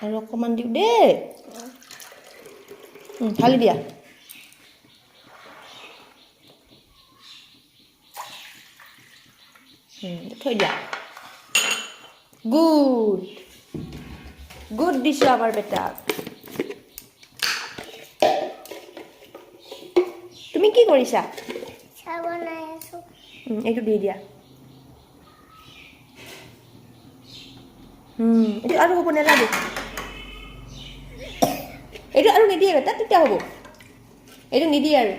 আৰু অকণমান দিওঁ দেই উম, ঢালি দিয়া উম, থৈ দিয়া গুড গুড দিছোঁ আমাৰ বেটাক তুমি কি কৰিছা আছো এইটো দি দিয়া এইটো আৰু হ'ব নালাগে। এইটো আৰু নিদিয়ে বেটা তেতিয়া হ'ব। এইটো নিদিয়ে আৰু।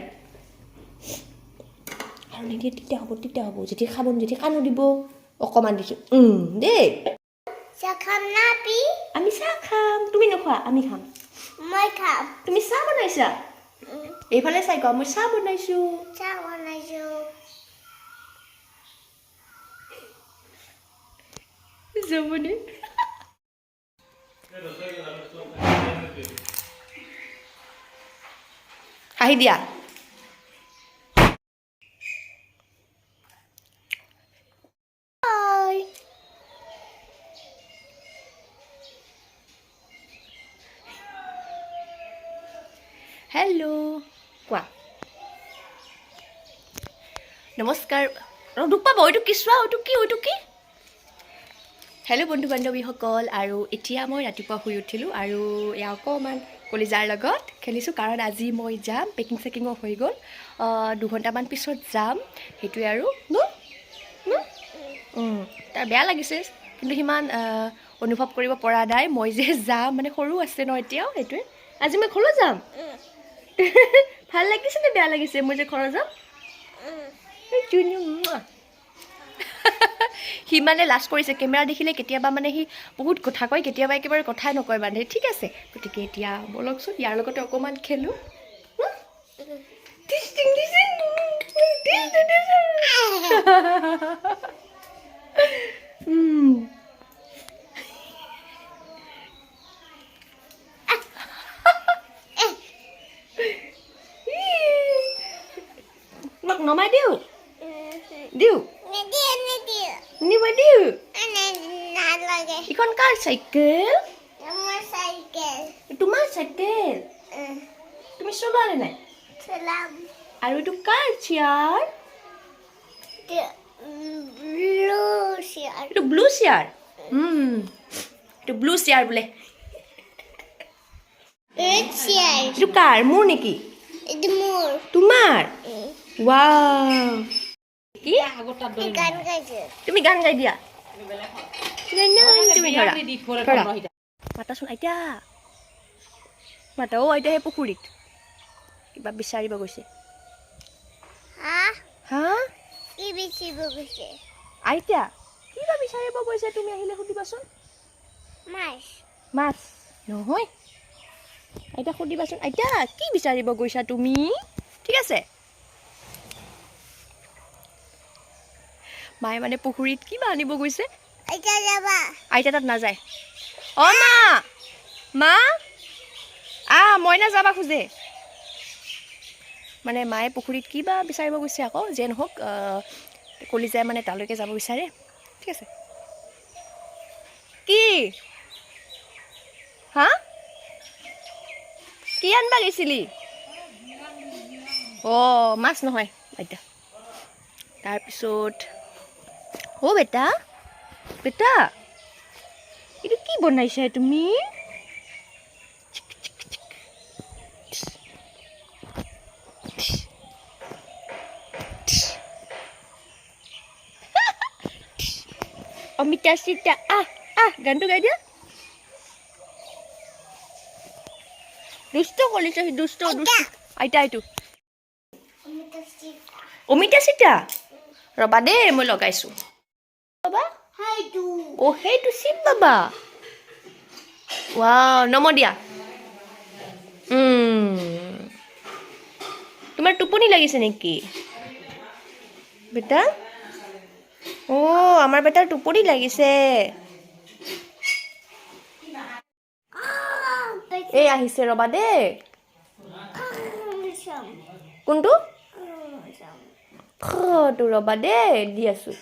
আৰু নিদিয়ে তেতিয়া হ'ব তেতিয়া হ'ব। যেতিয়া খাব যেতিয়া কাণো দিব অকণমান দিছোঁ দেই। চাহ খাম না পি আমি চাহ খাম। তুমি নোখোৱা আমি খাম। মই খাম। তুমি চাহ বনাইছা? এইফালে চাই কোৱা মই চাহ বনাইছোঁ। চাহ বনাইছো। যাবনে হাঁহি দিয়া Bye. হেল্ল' কোৱা নমস্কাৰ অ, দুখ পাব এইটো কি চোৱা এইটো কি এইটো কি হেল্ল' বন্ধু বান্ধৱীসকল আৰু এতিয়া মই ৰাতিপুৱা শুই উঠিলোঁ আৰু এয়া অকণমান কলিজাৰ লগত খেলিছোঁ কাৰণ আজি মই যাম পেকিং চেকিঙো হৈ গ'ল। দুঘণ্টামান পিছত যাম সেইটোৱে আৰু। ন? তাৰ বেয়া লাগিছে কিন্তু সিমান অনুভৱ কৰিব পৰা নাই। মই যে যাম মানে সৰু আছে ন এতিয়াও সেইটোৱে। আজি মই ঘৰলৈ যাম? ভাল লাগিছে নে বেয়া লাগিছে? মই যে ঘৰত যাম। সি মানে লাজ কৰিছে কেমেৰা দেখিলে কেতিয়াবা মানে সি বহুত কথা কয় কেতিয়াবা একেবাৰে কথাই নকয় মানে। ঠিক আছে গতিকে এতিয়া ব'লকচোন ইয়াৰ লগতে অকণমান খেলোঁ। টিচিং, টিচ টিং নিব দিওঁ কাৰ চাইকেল মোৰ চাইকেল তোমাৰ চাইকেল উম, তুমি চলোৱানে নাই চলাম আৰু এইটো কাৰ চেয়াৰ ব্লু চেয়াৰ এইটো ব্লু চেয়াৰ এইটো ব্লু চেয়াৰ বোলে ৰেড চেয়াৰ এইটো কাৰ মোৰ নেকি উম, ৱাও কি? এই গান গাইছে। তুমি গান গাই দিয়া। তুমি ধৰা আইতা। মাতা অ' আইতা সেই পুখুৰীত। কিবা বিচাৰিব গৈছে। হা? হা? কি বেচিব গৈছে? আইতা কিবা বিচাৰিব গৈছে তুমি আহিলে সুধিবাচোন। মাছ। মাছ। নহয়। আইতা সুধিবাচোন। আইতা কি বিচাৰিব গৈছা তুমি? ঠিক আছে। মায়ে মানে পুখুৰীত কিবা আনিব গৈছে? আইতা তাত নাযায়। অ মা! মা! আ মইনা যাবা খোজে। মানে মায়ে পুখুৰীত কিবা বিচাৰিব গৈছে আকৌ যে নহওক কলিজাই মানে তালৈকে যাব বিচাৰে। ঠিক আছে। কি? হা? কি আনবা গৈছিলি? অঁ মাছ নহয় আইতা। তাৰপিছত অ' বেটা? বেটা? এইটো কি বনাইছা তুমি অমিতা চিতা আহ আহ গানটো গাই দিয়া। দুষ্ট কৰিছে সি দুষ্ট দুষ্ট। আইতা। এইটো অমিতা চিতা? ৰ'বা দেই মই লগাইছোঁ। ৰ'বা সেইটো অ' সেইটো শিৱ বাবা ৱাও নম দিয়া উম। তোমাৰ টোপনি লাগিছে নেকি বেটা অ' আমাৰ বেটাৰ টোপনি লাগিছে এই আহিছে ৰ'বা দেই কোনটো ৰ'বা দেই দি আছোঁ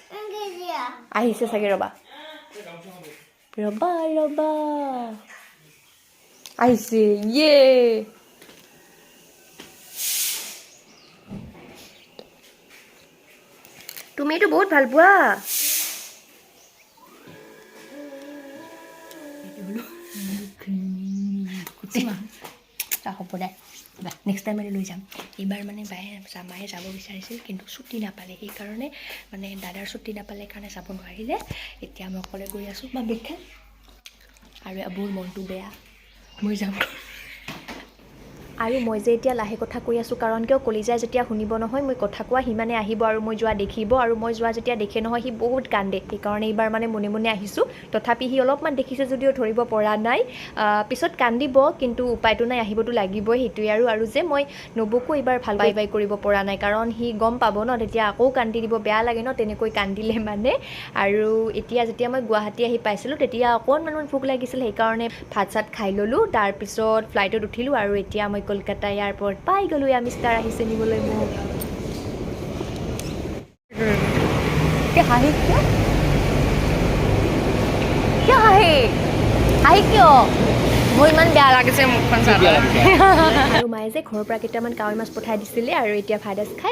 আহিছে চাগে ৰ'বা। ৰ'বা ৰ'বা। আহিছে ইয়ে। তুমি এইটো বহুত ভালো পোৱা। হ'ব দে। নেক্সট টাইম আমি লৈ যাম। এইবাৰ মানে বায়ে মায়ে যাব বিচাৰিছিল, কিন্তু ছুটি নাপালে। সেইকাৰণে মানে দাদাৰ ছুটি নাপালে কাৰণে যাব নোৱাৰিলে এতিয়া মই অকলে গৈ আছোঁ। বা বিখ্যাত আৰু মোৰ মনটো বেয়া। মই যাম। আৰু মই যে এতিয়া লাহে কথা কৈ আছোঁ কাৰণ কিয় কলিজাই যেতিয়া শুনিব নহয় মই কথা কোৱা সিমানে আহিব আৰু মই যোৱা দেখিব আৰু মই যোৱা যেতিয়া দেখে নহয় সি বহুত কান্দে। সেইকাৰণে এইবাৰ মানে মনে মনে আহিছোঁ। তথাপি সি অলপমান দেখিছে যদিও ধৰিব পৰা নাই। পিছত কান্দিব কিন্তু উপায়টো নাই আহিবতো লাগিবই সেইটোৱে আৰু। আৰু যে মই নবুকো এইবাৰ ভাল বাই বাই কৰিব পৰা নাই কাৰণ সি গম পাব ন তেতিয়া আকৌ কান্দি দিব বেয়া লাগে ন তেনেকৈ কান্দিলে মানে। আৰু এতিয়া যেতিয়া মই গুৱাহাটী আহি পাইছিলোঁ তেতিয়া অকণমান ভোক লাগিছিল সেইকাৰণে ভাত চাত খাই ল'লোঁ। তাৰপিছত ফ্লাইটত উঠিলোঁ আৰু এতিয়া মই কলকাতা এয়াৰপৰ্ট পাই গ'লোঁ এয়া মিষ্টাৰ আহিছে নিবলৈ মোক। হাঁহি কিয়? কিয় হাঁহি? হাঁহি কিয়? মোৰ ইমান বেয়া লাগিছে মুখখন আৰু মায়ে যে ঘৰৰ পৰা কেইটামান কাৱৈ মাছ পঠাই দিছিলে আৰু এতিয়া ৰাইচ খাই